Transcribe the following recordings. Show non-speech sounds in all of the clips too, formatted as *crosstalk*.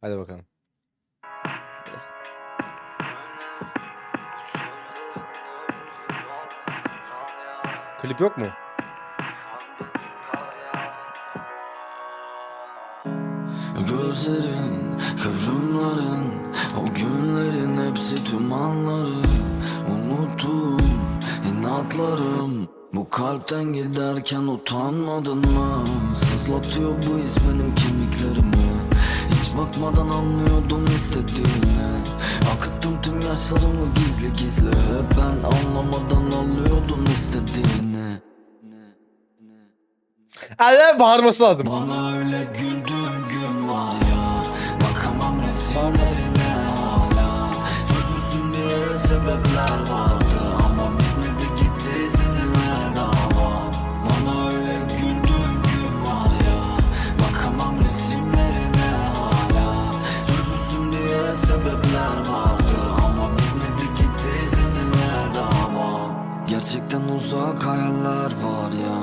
Hadi bakalım. Klip yok mu? Gözlerin, kıvrımların O günlerin hepsi tüm anları Unuttum inatlarım Bu kalpten giderken utanmadın mı? Sızlatıyor bu his benim kemiklerimi Hiç bakmadan anlıyordum istediğini Akıttım tüm yaşlarımı gizli gizli. Ben anlamadan alıyordum istediğini. Hadi bağırması lazım. Bana öyle güldüğün Gerçekten uzak hayaller var ya.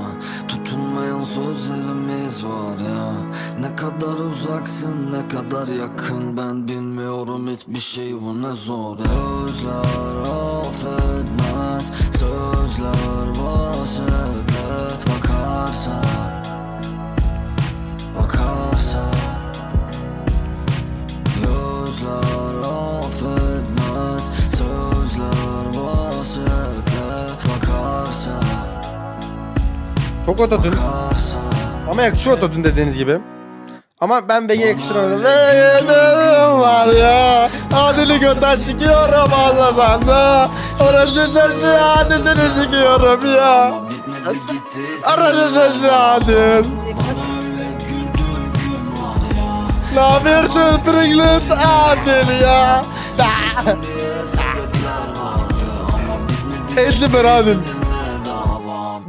Tutunmayan sözlerimiz var ya. Ne kadar uzaksın ne kadar yakın. Ben bilmiyorum hiçbir şey bu ne zor. Ya. Sözler affetmez. Sözler vasiyete Bakarsa Çok ototun. Ama yakışıyor ototun dediğiniz gibi. Ama ben BG yakıştıramadım. Benim var ya. Adili göten sikiyorum anlasan da. Orası sesi adilini sikiyorum ya. Arası sesi adil. Ne yapıyorsun Pringles adil ya. Ezdi ben adil.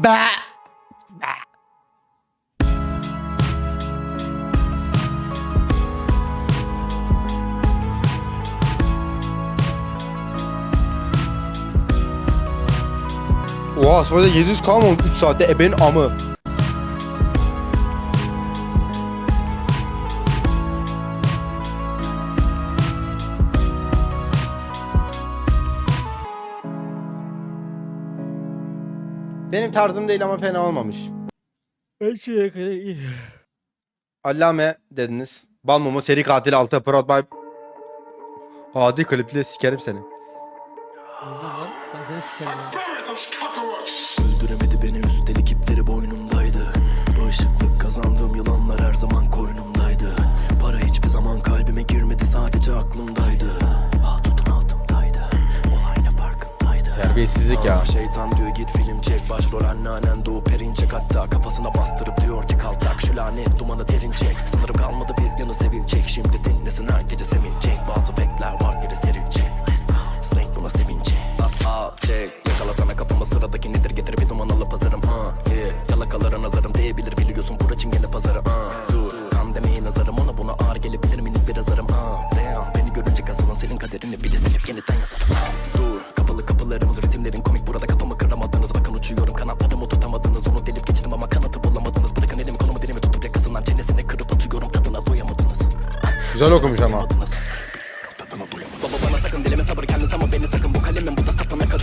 seninle Oha sonra 700 kalma 3 saatte ebenin amı. Benim tarzım değil ama fena olmamış. Her şeye kadar iyi. Allame dediniz. Balmumu seri katil 6 Prod by Adi kliple sikerim seni. Oha lan. Ben seni sikerim. ya. Öldüremedi beni üstelik ipleri boynumdaydı Bağışıklık kazandığım yılanlar her zaman koynumdaydı Para hiçbir zaman kalbime girmedi sadece aklımdaydı Hatutun altımdaydı Olay ne farkındaydı Terbiyesizlik ya. Şeytan diyor git film çek Başrol anneannen doğu perinçek Hatta kafasına bastırıp diyor ki kaltak Şu lanet dumanı derin çek Sanırım kalmadı bir yanı sevilecek Şimdi dinlesin her gece sevinecek Bazı bekler var geri serilecek Snake buna sevinecek Aa, aa, çek Yakala sana kafama sıradaki nedir getir bir duman alıp hazırım ha yeah. Yalakalara nazarım değebilir biliyorsun Bura çingene pazarı uh. Dur kan demeyi nazarım ona buna ağır gelebilir minik bir azarım uh. Damn beni görünce kasılan senin kaderini bile silip yeniden yazarım uh. Dur kapalı kapılarımız ritimlerin komik burada kafamı kıramadınız Bakın uçuyorum kanatlarımı tutamadınız Onu delip geçtim ama kanatı bulamadınız Bırakın elimi kolumu dilimi tutup yakasından Çenesine kırıp atıyorum tadına doyamadınız Güzel okumuş ama.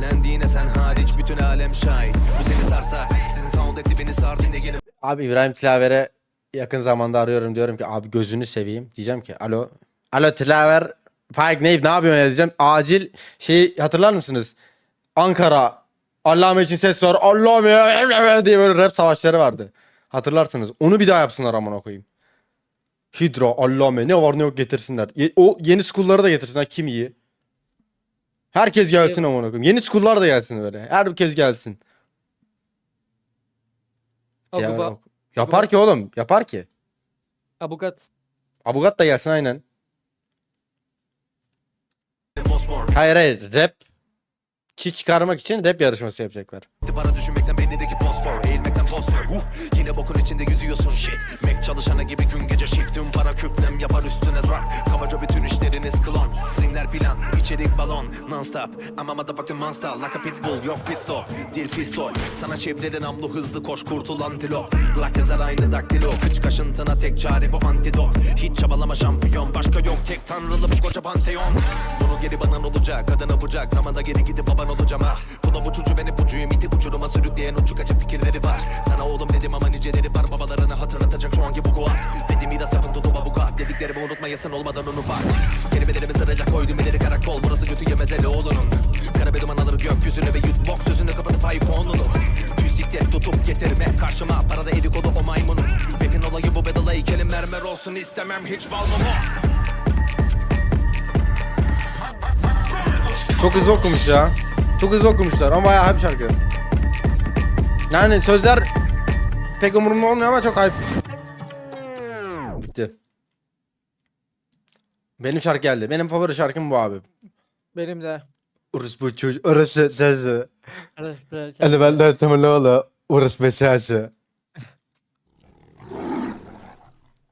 Düdüklendiğine sen hariç bütün alem şahit Bu seni sarsar sizin sound etti beni sardı ne yeni Abi İbrahim Tilaver'e yakın zamanda arıyorum diyorum ki abi gözünü seveyim. Diyeceğim ki alo. Alo Tilaver. Faik neyip ne yapıyorsun ya diyeceğim. Acil şey hatırlar mısınız? Ankara. Allame için ses var. Allame diye böyle rap savaşları vardı. Hatırlarsınız. Onu bir daha yapsınlar amına koyayım. Hidra, Allame ne var ne yok getirsinler. Ye- o yeni school'ları da getirsinler. Kim iyi? Herkes gelsin amına koyayım. Yeni school'lar da gelsin böyle. Herkes gelsin. Ya, Abuba, yapar ki oğlum, yapar ki. abugat. Abugat da gelsin aynen. Hayır hayır rap. Çi çıkarmak için rap yarışması yapacaklar. Para düşünmekten beynindeki fosfor poster huh. Yine bokun içinde yüzüyorsun. Shit. Mac çalışana gibi gün gece shiftim Para küflem yapar üstüne drop Kabaca bütün işleriniz klon. Streamler plan. İçerik balon. Non stop I'm a motherfucking monster. Like a pitbull. Yok pit stop. Dil pistol. Sana çevrilen namlu hızlı koş. Kurtul antilop. Black yazar aynı daktilo. Kıç kaşıntına tek çare bu antidot. Hiç çabalama şampiyon. Başka yok. Tek tanrılı bu koca panteon Bunu geri bana olacak. Kadına bucak Zamanda geri gidip baban olacağım ha sürükleyen uçuk açık fikirleri var. Sana oğlum dedim ama niceleri var. Babalarını hatırlatacak şu anki bu kuat Dedim miras yapın tutuma bu kat Dediklerimi unutma sen olmadan onu var. Kelimelerimi sırayla koydum ileri karakol. Burası götü yemez ele oğlunun. Kara bir duman alır gökyüzüne ve yutbox Sözünü kapatıp iPhone'unu. Düzlikte tutup getirme karşıma Parada evi kolu o maymunun. Pekin olayı bu bedala heykelim mermer olsun istemem hiç balmumu Çok hızlı okumuş ya. Çok hızlı okumuşlar ama bayağı hype şarkı. Yani sözler pek umurumda olmuyor ama çok hype. Bitti. Benim şarkı geldi. Benim favori şarkım bu abi. Benim de. Urus bu çocuk. Arası böyle- Hani ben de ola. Urus bu sözü.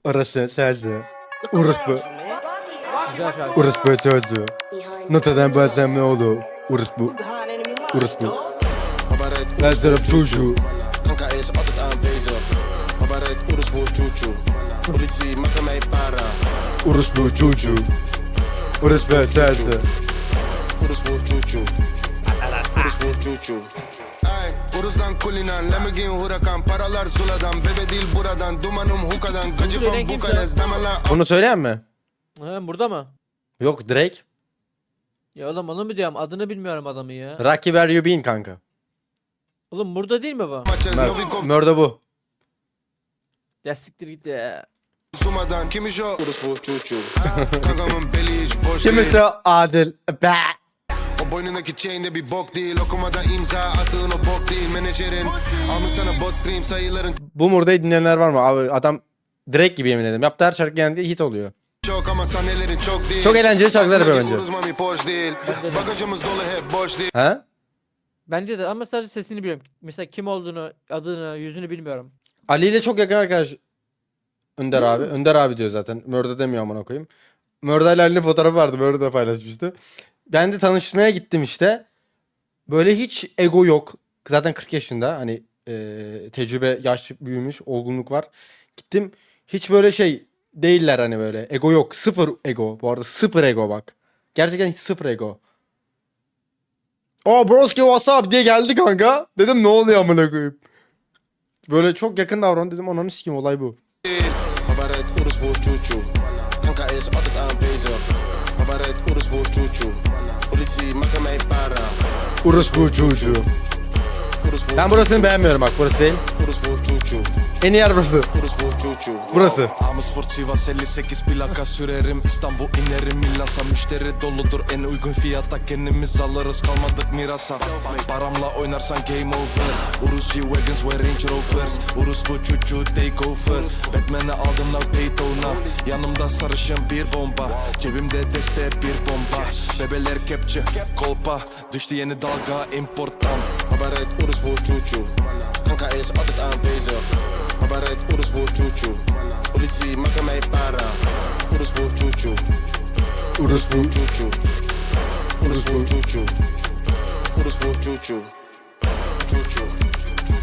Orası sözü. Urus bu. Urus bu sözü. Notadan bazen ne oldu? Urus bu. Urus bu. Op Jojo. Kanka is altijd aanwezig. Baba rijdt Oersboer Choo Politie, maak mij para. Urus bu çocuğu. Sözü. Oersboer Choo Oersboer Choo Ay, Uruz'dan kulinan, Lamborghini hurakan Paralar Zula'dan, bebe değil buradan Dumanım hukadan, Söyleyen from? Bukarest Bunu söyleyen mi? Ha, burada mı? Yok Drake. Ya oğlum onu mu diyorum? Adını bilmiyorum adamı ya. Rocky Where You Been kanka. Oğlum burada değil mi bu? Novikov Mörde bu. Ya siktir git ya. Zuma'dan Kim is o? Oersboer Choo Kankamın beli hiç boş Kim değil ise Adil. Be. O boynundaki chain'de bir bok değil Okumada imza attığın o bok değil Menajerin almış sana bot stream sayıların Bu murdayı dinleyenler var mı? Abi adam Drake gibi yemin ederim. Yaptığı her şarkı genelde hit oluyor. çok ama sahnelerin çok değil Çok eğlenceli şarkılar yapıyor bence. Bagajımız dolu hep boş değil He? Bence de ama sadece sesini biliyorum. Mesela kim olduğunu, adını, yüzünü bilmiyorum. Ali ile çok yakın arkadaş. Önder abi. Önder abi diyor zaten. Mörde demiyor amına koyayım. Mörde ile Ali'nin fotoğrafı vardı. Mörde de paylaşmıştı. Ben de tanışmaya gittim işte. Böyle hiç ego yok. Zaten 40 yaşında. Hani eee, tecrübe, yaş büyümüş, olgunluk var. Gittim. Hiç böyle şey değiller hani böyle. Ego yok. Sıfır ego. Bu arada sıfır ego bak. Gerçekten hiç sıfır ego. O broski what's up diye geldi kanka. Dedim ne oluyor amına koyayım. Böyle çok yakın davran dedim ananı sikeyim olay bu. Kanka is altijd aanwezig Politie, mij para Urus bu çocuğu. Oersboer Ben burasını beğenmiyorum bak burası değil. En iyi yer burası. Burası. Amersfoort Sivas 58 plaka sürerim. İstanbul inerim Milas'a Müşteri doludur. En uygun fiyata Kendimiz alırız. Kalmadık mirasa. Paramla oynarsan game over. Urus G-Wagons ve Range Rovers. Urus bu çocuğu take over. Batman'e aldım now Daytona Yanımda sarışın bir bomba. Cebimde deste bir bomba. Bebeler kepçe kolpa. Düştü yeni dalga importtan Baba rijdt Oersboer Choo Kanka is altijd aanwezig rijdt Oersboer Choo Politie, maak mij para Oersboer Choo Urus bu. Oersboer Choo Oersboer Choo Choo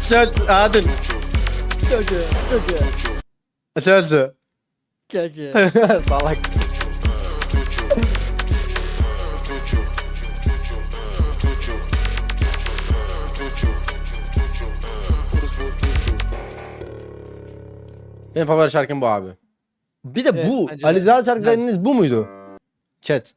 Söz Adil. Çocuğu, çocuğu, Sözlü. çocuğu. *laughs* Salak. Benim favori şarkım bu abi. Bir de Evet, bu. bence de. Ali Zaha şarkılarınız bu muydu? Chat.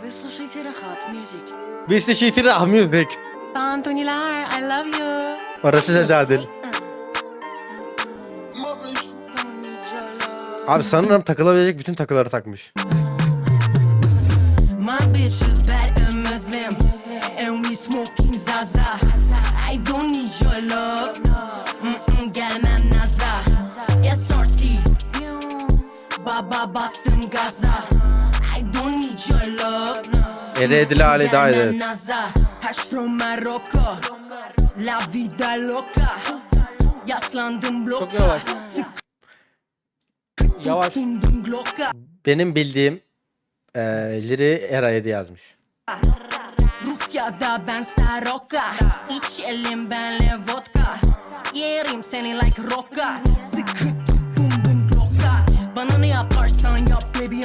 Вы слушаете Рахат Music. Biz de Şiitir Ah Music. Антони Лар, I love you. Orası Söz Adil. Don't need your love. Abi sanırım takılabilecek bütün takıları takmış. My bitch is Baba bastım gaza. I don't need your love. Ere Edile Ali daha iyi, Gelmem evet. naza. Hash from Morocco. La vida loca. Yaslandım bloka. Çok yavaş. Yavaş. Benim bildiğim eee liri Era 7 yazmış. Rusya'da ben Saroka. İçelim benle vodka. Yerim seni like roka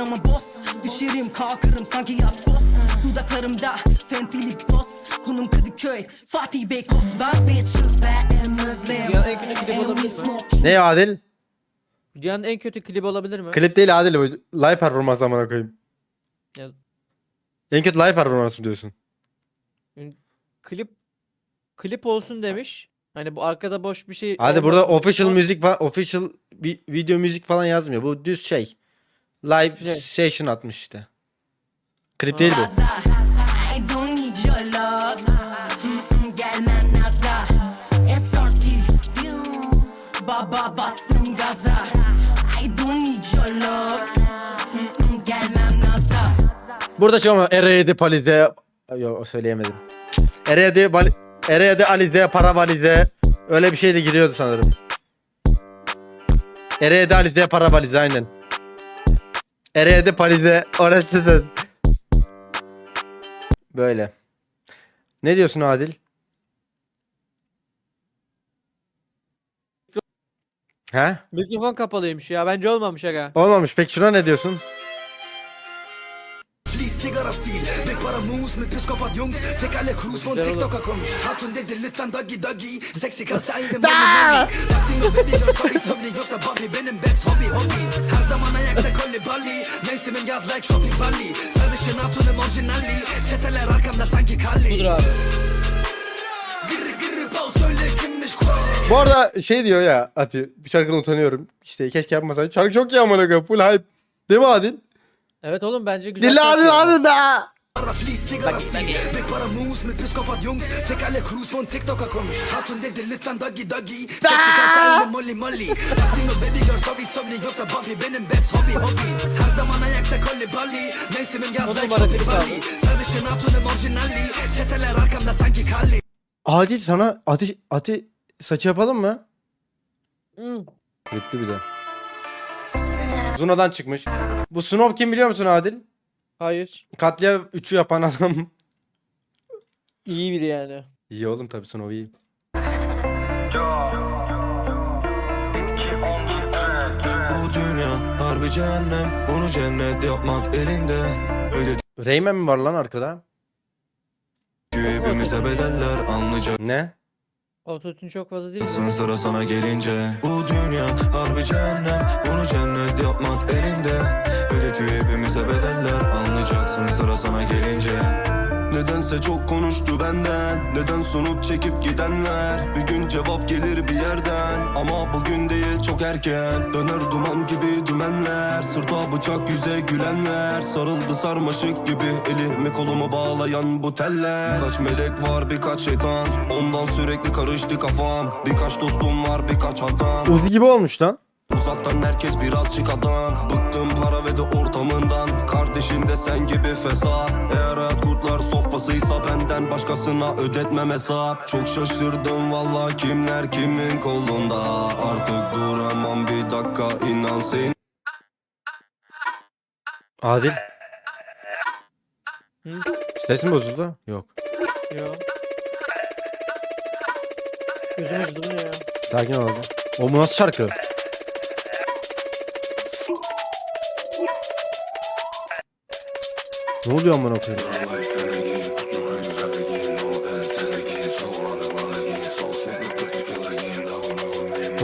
ama boss Düşerim kalkarım sanki yap boss Dudaklarımda fentilik toz Konum Kadıköy Fatih Beykoz Bad bitches bad and Muslim Dünyanın en kötü klibi olabilir mi? Ne Adil? Dünyanın en kötü klibi olabilir mi? Klip değil Adil bu. Live performans amına koyayım. Ya- En kötü live performans mı diyorsun? Klip klip olsun demiş. Hani bu arkada boş bir şey Hadi burada olmasın. official müzik falan, official bir video müzik falan yazmıyor. Bu düz şey. Live Ne? session atmış işte. Klip değil bu. Baba bastım gaza I don't need your love Gelmem naza Burada şey ama Ere 7 Palize Yok söyleyemedim. Ere 7 Bali... Ere 7 Alize para valize öyle bir şey de giriyordu sanırım. Ere 7 Alize para valize aynen. Ere 7 Palize orası söz. Böyle. Ne diyorsun Adil? He? Mikrofon kapalıymış ya. Bence olmamış aga. Olmamış. Peki şuna ne diyorsun? Moves med psikopat jungs från Güzel olur. TikTok'a konuş Hatun dedi lütfen doggy doggy Sexy kalça indim money money Baktım o baby girl sorry sorry Yoksa Buffy benim best hobby hobby Her zaman ayakta kolli balli Mevsimin yaz like shopping balli Sarışın hatunum orijinalli Çeteler arkamda sanki kalli Budur abi. Bu arada şey diyor ya Ati bir şarkıdan utanıyorum. İşte keşke yapmasaydım. Şarkı çok iyi amına koyayım. Full hype. Değil mi Adil? Evet oğlum bence güzel. Şarkı Adil. Adil be. Para fleece sigara stil Big para moves med psikopat jungs Tekerle cruise från TikTok'a konuş Hatun dedi lütfen doggy doggy. Sexy kalça indim molly molly. Baktım o baby girl sorry sorry Yoksa Buffy benim best hobby hobby. Her zaman ayakta kolli balli Mevsimin yaz On like numara shopping balli Sarışın hatunum orijinalli Çeteler arkamda sanki kalli Adil sana Ati, Ati saçı yapalım mı? Hı. Klipli bir de. Zuna'dan çıkmış. Bu Snov kim biliyor musun Adil? Hayır. Katliam 3'ü yapan adam. İyi biri yani. iyi oğlum tabii Snov iyi. Bu dünya harbi cehennem Bunu cennet yapmak elinde Öyle Rayman mi var lan arkada? diyor hepimize bedeller Anlayacak Ne? Ototune çok fazla değil sıra sana gelince Bu dünya harbi cehennem Bunu cennet yapmak elinde Ödetiyor hepimize bedeller. Anlayacaksın sıra sana gelince. Nedense çok konuştu benden. Neden sonuç çekip gidenler? Bir gün cevap gelir bir yerden. Ama bugün değil çok erken. Döner duman gibi dümenler. Sırta bıçak yüze gülenler. Sarıldı sarmaşık gibi Elimi kolumu bağlayan bu teller. Birkaç melek var birkaç şeytan. Ondan sürekli karıştı kafam. Birkaç dostum var birkaç hatam. Uzi gibi olmuş lan. Uzaktan herkes birazcık adam. Bıktım de ortamından Kardeşin de sen gibi fesat Eğer hayat kurtlar sofrasıysa benden başkasına ödetmem hesap Çok şaşırdım valla kimler kimin kolunda Artık duramam bir dakika inan sen Adil. Hı? Sesin bozuldu? Yok. Yok. Gözüm acıdı ya? Sakin ol. O bu nasıl şarkı? Ne oluyor amına koyayım?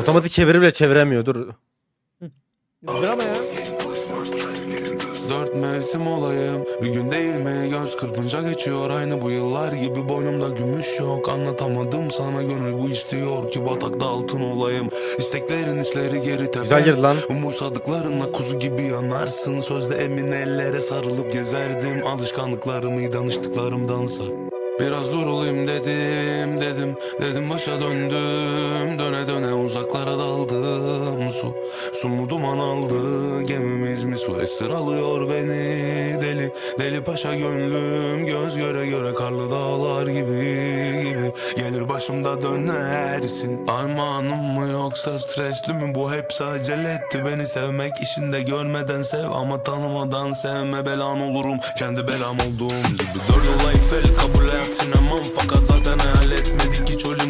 Otomatik çeviri bile çeviremiyor. Dur. Güzel ya. Dört mevsim olayım. Bir gün değil mi? Göz kırpınca geçiyor. Aynı bu yıllar gibi boynumda gümüş yok. Anlatamadım sana gönül. Bu istiyor ki Batakta altın olayım. İsteklerin isleri geri tepe. Güzel girdi lan. Umursadıklarınla kuzu gibi yanarsın. Sözde emin ellere sarılıp gezerdim. Alışkanlıklarımı danıştıklarımdansa. Biraz durulayım dedim dedim. Dedim başa döndüm. Döne döne uzaklara daldım. Su, su mu duman aldı Gemimiz mi? Su esir alıyor beni Deli, deli paşa gönlüm. Göz göre göre karlı dağlar gibi gibi. Gelir başımda dönersin. Armağanım mı yoksa stresli mi? Bu hepsi acele etti beni sevmek işinde. Görmeden sev Ama tanımadan sevme. Belan olurum Kendi belam olduğum gibi. Dört yol Eiffel kabul et sinemam Fakat zaten hayal etmedik hiç o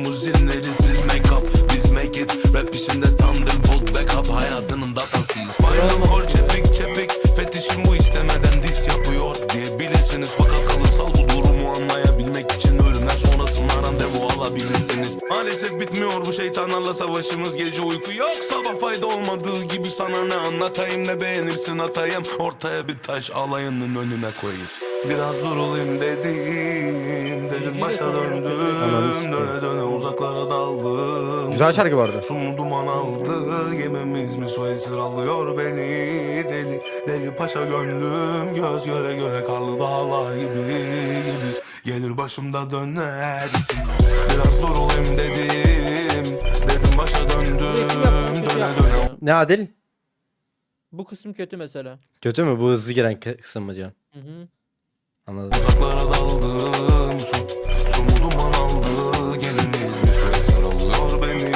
Final call çepik çepik Fetişim bu istemeden dis yapıyor Diyebilirsiniz fakat kalırsal bu durumu anlayabilmek için Ölümden sonrasında randevu alabilirsiniz. Maalesef bitmiyor bu şeytanlarla savaşımız. Gece uyku yok sabah fayda olmadığı gibi Sana ne anlatayım ne beğenirsin atayım. Ortaya bir taş alayının önüne koyayım Biraz durulayım dedim Dedim başa döndüm. Döne döne uzaklara daldım Güzel şarkı bu arada. Su mu duman aldı Gemimiz mi su esir alıyor beni Deli deli paşa gönlüm Göz göre göre karlı dağlar gibi gibi Gelir başımda dönersin Biraz dur olayım dedim Dedim başa döndüm Döne döne. Ne Adil? Bu kısım kötü mesela. Kötü mü? Bu hızlı giren kı- kısım mı diyorsun? Hı hı. Anladım. Uzaklara daldım Su, su aldı Gemimiz mi su esir alıyor beni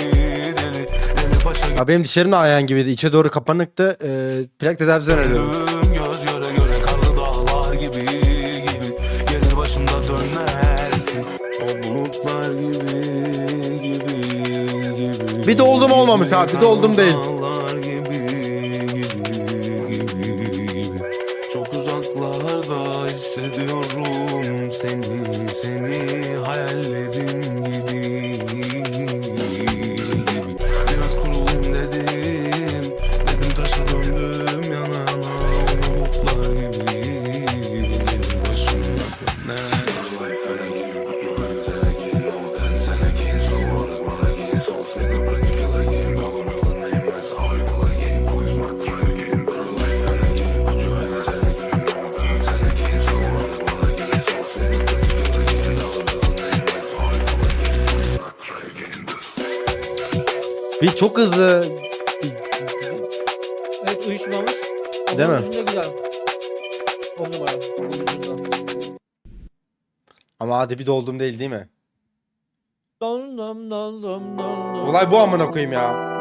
Deli deli paşa Ya benim dişlerim de ayağın gibiydi. İçe doğru kapanıktı. Ee, plak tedavisi öneriyorum. Göz göre göre karlı dağlar gibi gibi Gelir başımda dönersin O bulutlar gibi gibi gibi Bir doldum olmamış abi, bir doldum değil. Çok hızlı. Evet uyuşmamış. Ama Değil mi? güzel. On numara. Uyuşmamış. Ama hadi bir doldum değil değil mi? Dom dom dom dom dom dom. Olay bu amına koyayım ya.